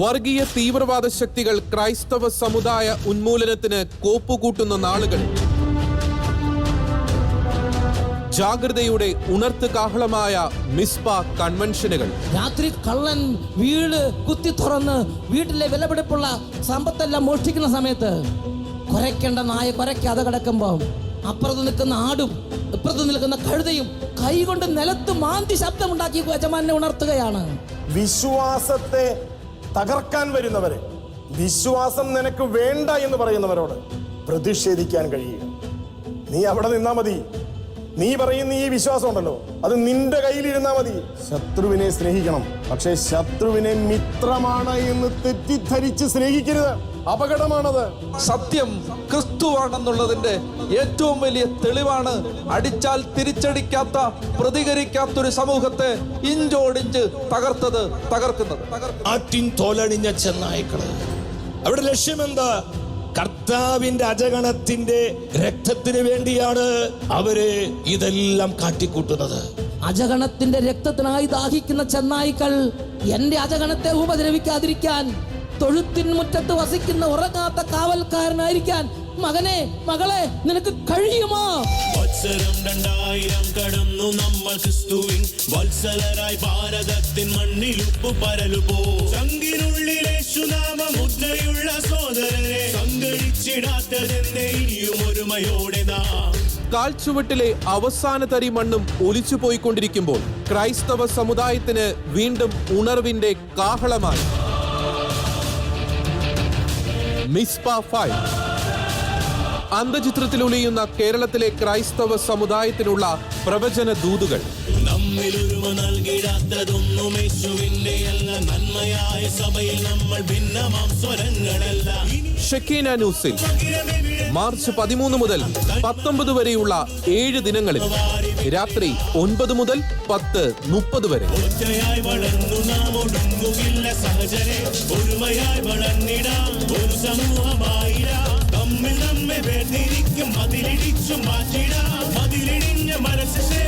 വർഗീയ തീവ്രവാദ ശക്തികൾ ക്രൈസ്തവ സമുദായ ഉന്മൂലനത്തിന് കോപ്പുകൂട്ടുന്ന നാളുകൾ. ജാഗ്രതയുടെ ഉണർത്ത് കാഹളമായ മിസ്ബ കൺവെൻഷനുകൾ. രാത്രി കള്ളൻ വീട് കുത്തി തുറന്ന് വീട്ടിലെ വിലപിടിപ്പുള്ള സമ്പത്തെല്ലാം മോഷ്ടിക്കുന്ന സമയത്ത് കുരയ്ക്കേണ്ട നായ കുരയ്ക്കാതെ കിടക്കുമ്പോൾ അപ്പുറത്ത് നിൽക്കുന്ന ആടും ഇപ്പുറത്ത് നിൽക്കുന്ന കഴുതയും കൈകൊണ്ട് നിലത്ത് മാന്തി ശബ്ദമുണ്ടാക്കി യജമാനെ ഉണർത്തുകയാണ്. വിശ്വാസത്തെ തകർക്കാൻ വരുന്നവരെ വിശ്വാസം നിനക്ക് വേണ്ട എന്ന് പറയുന്നവരോട് പ്രതിഷേധിക്കാൻ കഴിയുക. നീ അവിടെ നിന്നാ മതി. നീ പറയുന്ന ഈ വിശ്വാസം ഉണ്ടല്ലോ അത് നിന്റെ കയ്യിലിരുന്നാ മതി. ശത്രുവിനെ സ്നേഹിക്കണം. പക്ഷേ ശത്രുവിനെ മിത്രമാണ് എന്ന് തെറ്റിദ്ധരിച്ച് സ്നേഹിക്കരുത്. അപകടമാണത്. സത്യം ക്രിസ്തുവാണെന്നുള്ളതിന്റെ ഏറ്റവും വലിയ തെളിവാണ് അടിച്ചാൽ തിരിച്ചടിക്കാത്ത പ്രതികരിക്കാത്തൊരു സമൂഹത്തെ ഇഞ്ചോടിഞ്ച് തകർത്തത് തകർക്കുന്നത്. ആറ്റിൻ തോലണിഞ്ഞ ചെന്നായ്ക്കൾ. അവിടെ ലക്ഷ്യമെന്താ? കർത്താവിന്റെ അജഗണത്തിന്റെ രക്തത്തിന് വേണ്ടിയാണ് അവർ ഇതെല്ലാം കാട്ടിക്കൂട്ടുന്നത്. അജഗണത്തിന്റെ രക്തത്തിനായി ദാഹിക്കുന്ന ചെന്നായ്ക്കൾ എന്റെ അജഗണത്തെ ഉപദ്രവിക്കാതിരിക്കാൻ തൊഴുത്തിൻ മുറ്റത്ത് വസിക്കുന്ന ഉറങ്ങാത്ത കാവൽക്കാരനായിരിക്കാൻ മകനെ മകളെ നിനക്ക് കഴിയുമോ? വത്സരം രണ്ടായിരം കടന്നു നമ്മൾ ക്രിസ്തുവിൻ വത്സലരായി ഭാരതത്തിൻ ഉപ്പ് പരലുപോ ചങ്കിനുള്ളിൽ യേശുനാമ മുദ്രയുള്ള സോദരനെ സംഘടിച്ചിടാത്തതെന്നെ ഇനിയും ഒരുമയോടെ നാം. കാൽച്ചുവട്ടിലെ അവസാന തരി മണ്ണും ഒലിച്ചു പോയിക്കൊണ്ടിരിക്കുമ്പോൾ ക്രൈസ്തവ സമുദായത്തിന് വീണ്ടും ഉണർവിന്റെ കാഹളമായി. മിസ്പ ഫൈവ്. അന്തചിത്രത്തിൽ ഉലിയുന്ന കേരളത്തിലെ ക്രൈസ്തവ സമുദായത്തിനുള്ള പ്രവചന ദൂതുകൾ. നൽകിടാത്തതൊന്നും അല്ല. നന്മയായ സഭയിൽ നമ്മൾ ഭിന്നമാം സ്വരങ്ങളല്ല. ഇനി ഷെക്കീന ന്യൂസിൽ മാർച്ച് പതിമൂന്ന് മുതൽ പത്തൊമ്പത് വരെയുള്ള ഏഴ് ദിനങ്ങളിൽ രാത്രി ഒൻപത് മുതൽ പത്ത് മുപ്പത് വരെ. വളർന്നു നാം ഒടുങ്ങുകില്ല. സഹജരെ ഒരുമയായി വളർന്നിടാം ഒരു സമൂഹമായിരാം. തമ്മിൽ നമ്മെ വേർതിരിക്കും മതിലിടിച്ചു മാറ്റിടാം. മതിലിടിഞ്ഞ മനസ്സ്